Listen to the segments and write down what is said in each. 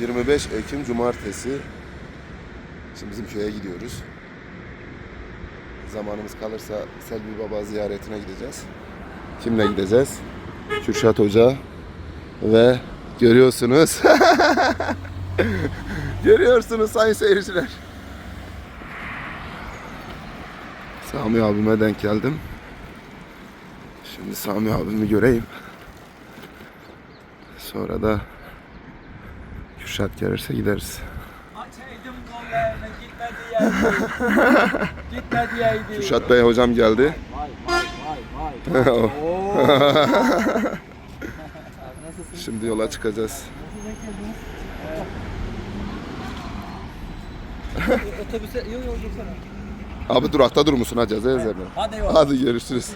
25 Ekim Cumartesi. Şimdi bizim köye gidiyoruz. Zamanımız kalırsa Selvi Baba ziyaretine gideceğiz. Kimle gideceğiz? Kürşat Hoca ve görüyorsunuz. görüyorsunuz sayın seyirciler. Sami abime denk geldim. Şimdi Sami abimi göreyim. Sonra da Kürşat gelirse gideriz. Açaydım kollarını gitmedi yeydi. gitmedi yeydi. Kürşat Bey hocam geldi. Vay vay vay vay. O- Oo. Nasılsın? Şimdi yola çıkacağız. Otobüse yok yok dursana. Abi durakta dur musun hacı Ezer'le? Hadi. Hadi görüşürüz.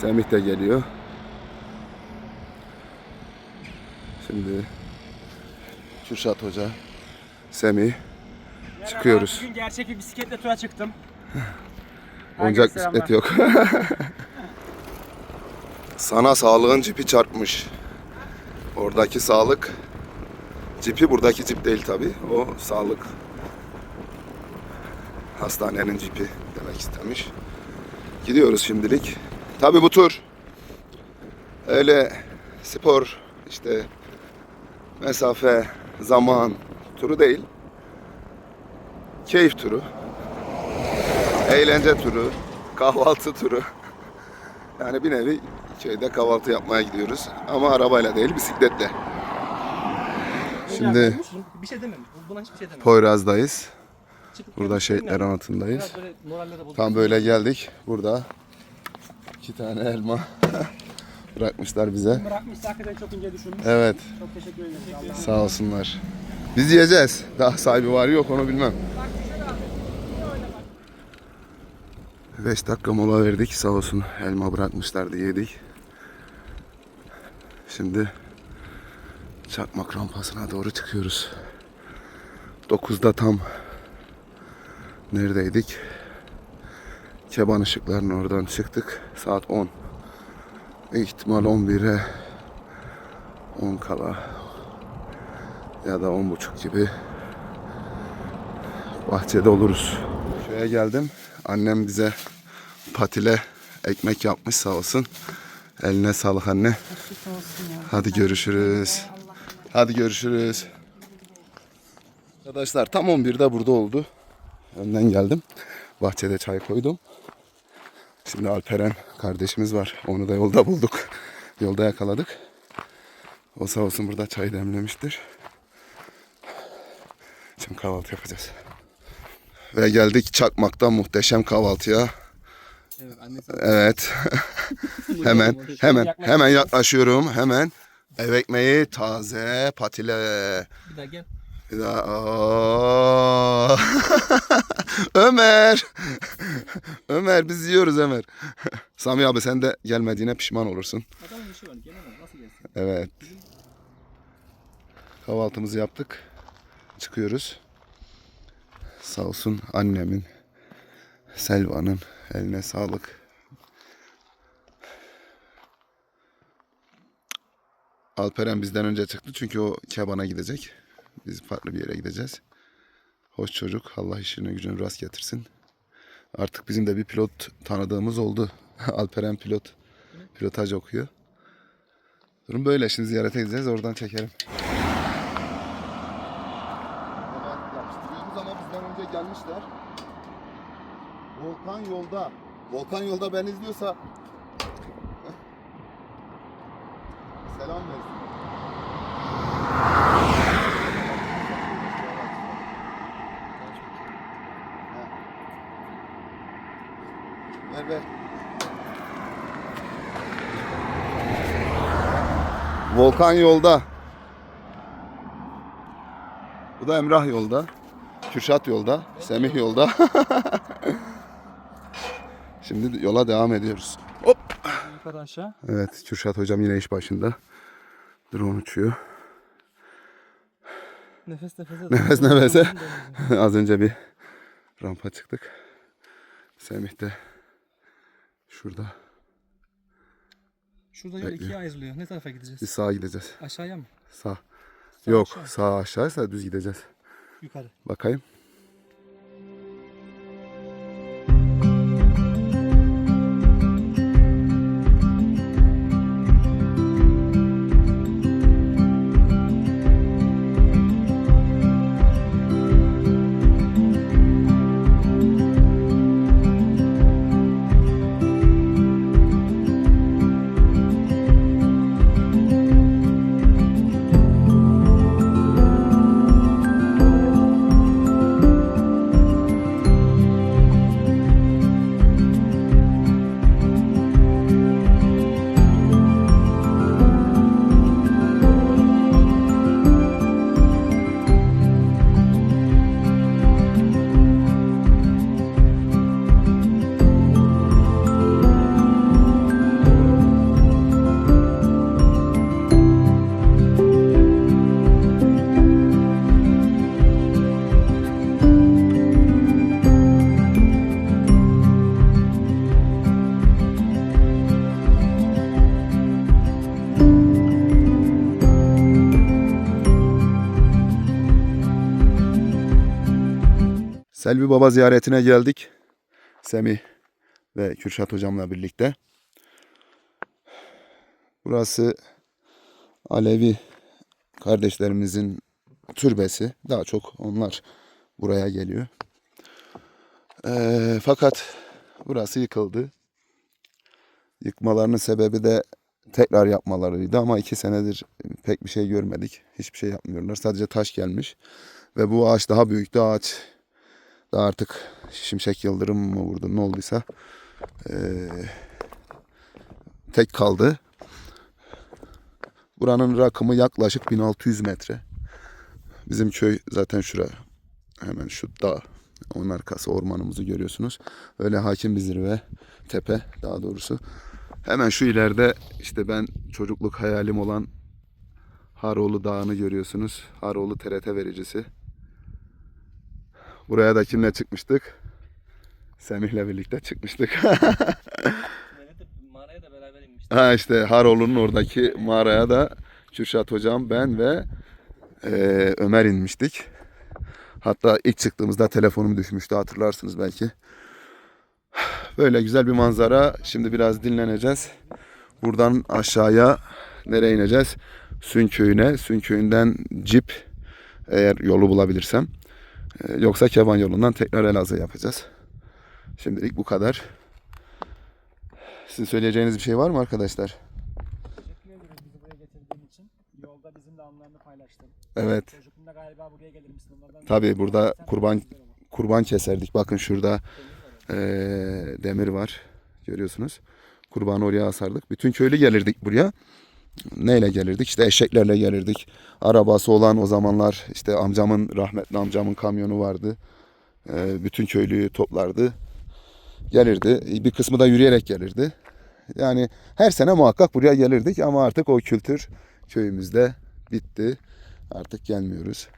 Semih de geliyor. Şimdi Kürşat Hoca, Semih çıkıyoruz. Bugün gerçek bir bisikletle tura çıktım. Oyuncak Herkese bisiklet yok. Sana sağlığın cipi çarpmış. Oradaki sağlık cipi buradaki cip değil tabi. O sağlık hastanenin cipi demek istemiş. Gidiyoruz şimdilik. Tabi bu tur öyle spor işte mesafe, zaman turu değil. Keyif turu. Eğlence turu, kahvaltı turu. Yani bir nevi köyde kahvaltı yapmaya gidiyoruz. Ama arabayla değil, bisikletle. Şimdi bir şey dememiş. Buna hiçbir şey dememiş. Poyraz'dayız. Burada şehitler anıtındayız. Tam böyle geldik. Burada iki tane elma bırakmışlar bize. Bırakmış hakikaten çok ince düşünmüş. Evet, Çok teşekkür ederim. Sağ olsunlar. Biz yiyeceğiz. Daha sahibi var yok onu bilmem. 5 dakika mola verdik. Sağ olsun elma bırakmışlardı yedik. Şimdi Çakmak rampasına doğru çıkıyoruz. 9'da tam neredeydik? Keban ışıklarının oradan çıktık. Saat 10. İhtimal 11'e 10 kala ya da 10 buçuk gibi bahçede oluruz. Köye geldim. Annem bize patile ekmek yapmış sağ olsun. Eline sağlık anne. Hadi görüşürüz. Hadi görüşürüz. Arkadaşlar tam 11'de burada oldu. Önden geldim. Bahçede çay koydum. Şimdi Alperen kardeşimiz var. Onu da yolda bulduk. Yolda yakaladık. O sağ olsun burada çay demlemiştir. Şimdi kahvaltı yapacağız. Ve geldik Çakmak'ta muhteşem kahvaltıya. Evet. Evet. hemen hemen hemen yaklaşıyorum. Hemen ev ekmeği taze patile. Bir daha gel. Bir daha. Ömer. Ömer biz yiyoruz Ömer. Sami abi sen de gelmediğine pişman olursun. Adamın işi var. Gelemez. Nasıl gelsin? Evet. Kahvaltımızı yaptık. Çıkıyoruz. Sağ olsun annemin, Selva'nın eline sağlık. Alperen bizden önce çıktı çünkü o kebana gidecek. Biz farklı bir yere gideceğiz. Hoş çocuk. Allah işini gücünü rast getirsin. Artık bizim de bir pilot tanıdığımız oldu. Alperen pilot. Pilotaj okuyor. Durum böyle. Şimdi ziyarete gideceğiz. Oradan çekelim. Yapıştırıyoruz ama bizden önce gelmişler. Volkan yolda. Volkan yolda ben izliyorsa Volkan yolda. Bu da Emrah yolda. Kürşat yolda. Semih yolda. Şimdi yola devam ediyoruz. Hop. Yukarı aşağı. Evet Kürşat hocam yine iş başında. Drone uçuyor. Nefes nefese. Nefes nefese. Az önce bir rampa çıktık. Semih de şurada. Şurada yol ikiye ayrılıyor. Ne tarafa gideceğiz? Biz sağa gideceğiz. Aşağıya mı? Sağ. Yok aşağı. sağ aşağıysa düz gideceğiz. Yukarı. Bakayım. Selvi Baba ziyaretine geldik. Semih ve Kürşat hocamla birlikte. Burası Alevi kardeşlerimizin türbesi. Daha çok onlar buraya geliyor. Ee, fakat burası yıkıldı. Yıkmalarının sebebi de tekrar yapmalarıydı ama iki senedir pek bir şey görmedik. Hiçbir şey yapmıyorlar. Sadece taş gelmiş. Ve bu ağaç daha büyüktü. Ağaç da artık şimşek yıldırım mı vurdu ne olduysa eee, tek kaldı. Buranın rakımı yaklaşık 1600 metre. Bizim köy zaten şura. Hemen şu dağ. Onun arkası ormanımızı görüyorsunuz. Öyle hakim bir zirve. Tepe daha doğrusu. Hemen şu ileride işte ben çocukluk hayalim olan Haroğlu Dağı'nı görüyorsunuz. Haroğlu TRT vericisi. Buraya da kimle çıkmıştık? Semih'le birlikte çıkmıştık. Ha işte Haroğlu'nun oradaki mağaraya da Kürşat hocam, ben ve eee, Ömer inmiştik. Hatta ilk çıktığımızda telefonum düşmüştü hatırlarsınız belki. Böyle güzel bir manzara. Şimdi biraz dinleneceğiz. Buradan aşağıya nereye ineceğiz? Sün köyüne. Sün köyünden cip eğer yolu bulabilirsem. Ee, Yoksa Keban yolundan tekrar Elazığ yapacağız. Şimdilik bu kadar. Sizin söyleyeceğiniz bir şey var mı arkadaşlar? Teşekkür ederiz bizi buraya getirdiğin için. Yolda bizimle anılarını paylaştın. Evet. Çocukluğunda galiba buraya gelir misin? Onlardan Tabii burada kurban kurban keserdik. Bakın şurada eee, demir var. Görüyorsunuz. Kurbanı oraya asardık. Bütün köylü gelirdik buraya. Neyle gelirdik? İşte eşeklerle gelirdik. Arabası olan o zamanlar işte amcamın rahmetli amcamın kamyonu vardı. Eee, bütün köylüyü toplardı. Gelirdi. Bir kısmı da yürüyerek gelirdi. Yani her sene muhakkak buraya gelirdik ama artık o kültür köyümüzde bitti. Artık gelmiyoruz.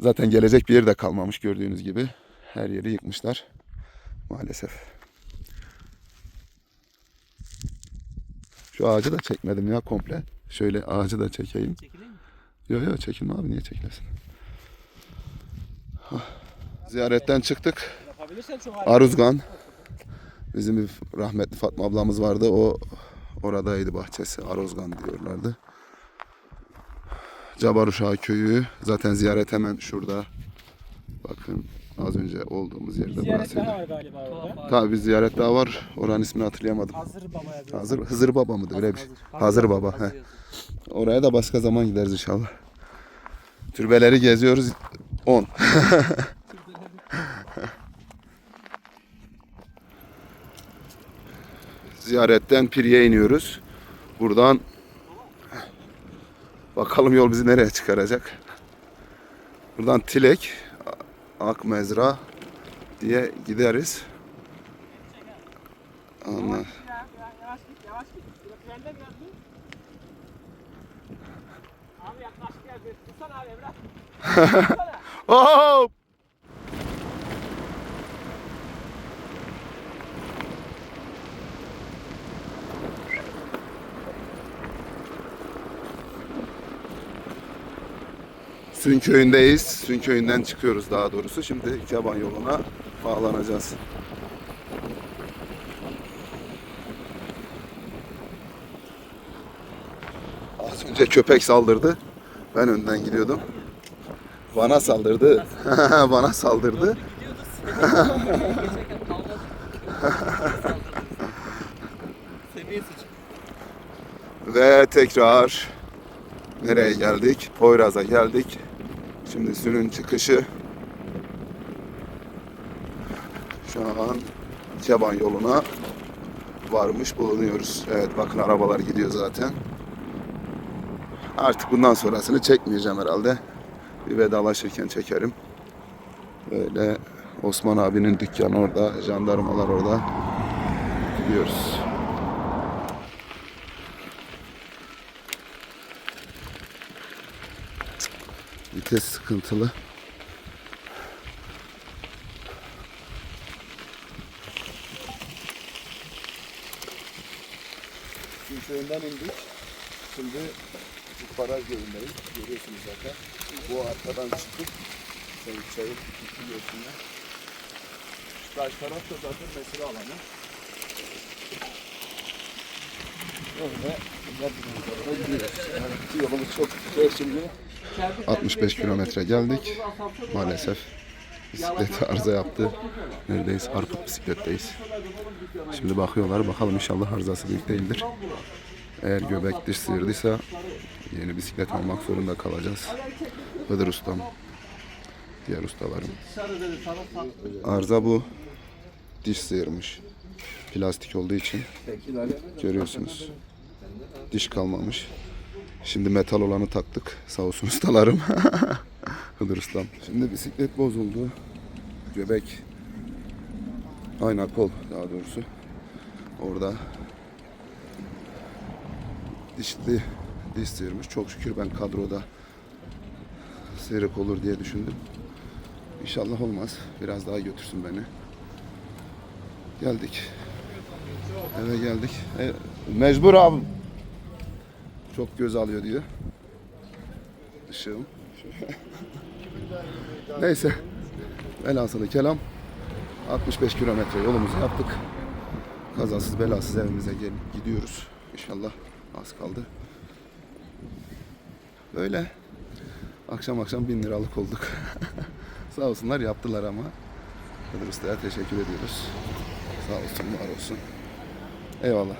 Zaten gelecek bir yer de kalmamış gördüğünüz gibi. Her yeri yıkmışlar. Maalesef. Şu ağacı da çekmedim ya komple. Şöyle ağacı da çekeyim. Çekileyim mi? Yok yok çekilme abi niye çekilesin? Ziyaretten çıktık. Aruzgan. Bizim bir rahmetli Fatma ablamız vardı. O oradaydı bahçesi. Aruzgan diyorlardı. Cabaruşağı köyü. Zaten ziyaret hemen şurada. Bakın az önce olduğumuz yerde Ziyaret burasıydı. daha var galiba orada. Tabii bir ziyaret daha var. Oranın ismini hatırlayamadım. Hazır babaya bir. Hazır Hızır Baba mıydı öyle bir şey? Hazır. Hazır Baba. Hazır he. Oraya da başka zaman gideriz inşallah. Türbeleri geziyoruz. 10. Ziyaretten Pirye iniyoruz. Buradan bakalım yol bizi nereye çıkaracak. Buradan Tilek, Akmezra diye gideriz. Dur. Abi yaklaşık geldi. Tutsana abi Emrah. Hop! Sünköy'ündeyiz. Sünköy'ünden çıkıyoruz daha doğrusu. Şimdi Keban yoluna bağlanacağız. Az önce köpek saldırdı. Ben önden gidiyordum. Bana saldırdı. Bana saldırdı. Ve tekrar nereye geldik? Poyraz'a geldik. Şimdi sünün çıkışı. Şu an Keban yoluna varmış bulunuyoruz. Evet bakın arabalar gidiyor zaten. Artık bundan sonrasını çekmeyeceğim herhalde. Bir vedalaşırken çekerim. Böyle Osman abinin dükkanı orada, jandarmalar orada. Gidiyoruz. Vites sıkıntılı. Köyünden indik. Şimdi Baraj Gölü'ndeyiz. Görüyorsunuz zaten. Bu arkadan çıktık. Çayır çayır göğsünden. Şu karşı taraf da zaten mesire alanı. Öyle yolumuz çok güzel şimdi. 65 kilometre geldik. Maalesef bisiklet arıza yaptı. Neredeyiz? Harput bisikletteyiz. Şimdi bakıyorlar. Bakalım inşallah arızası büyük değildir. Eğer göbek diş sıyırdıysa yeni bisiklet almak zorunda kalacağız. Hıdır ustam. Diğer ustalarım. Arıza bu. Diş sıyırmış. Plastik olduğu için. Görüyorsunuz. Diş kalmamış. Şimdi metal olanı taktık. Sağ olsun ustalarım. Hıdır ustam. Şimdi bisiklet bozuldu. Göbek. Ayna kol daha doğrusu. Orada dişli diş sıyırmış. Çok şükür ben kadroda sıyrık olur diye düşündüm. İnşallah olmaz. Biraz daha götürsün beni. Geldik. Eve geldik. E, mecbur abi. Çok göz alıyor diyor. Işığım. Neyse. Velhasılı kelam. 65 kilometre yolumuzu yaptık. Kazasız belasız evimize gel gidiyoruz. İnşallah az kaldı. Böyle. Akşam akşam bin liralık olduk. Sağ olsunlar yaptılar ama. Kadir Usta'ya teşekkür ediyoruz. Sağ olsun, var olsun. Eyvallah.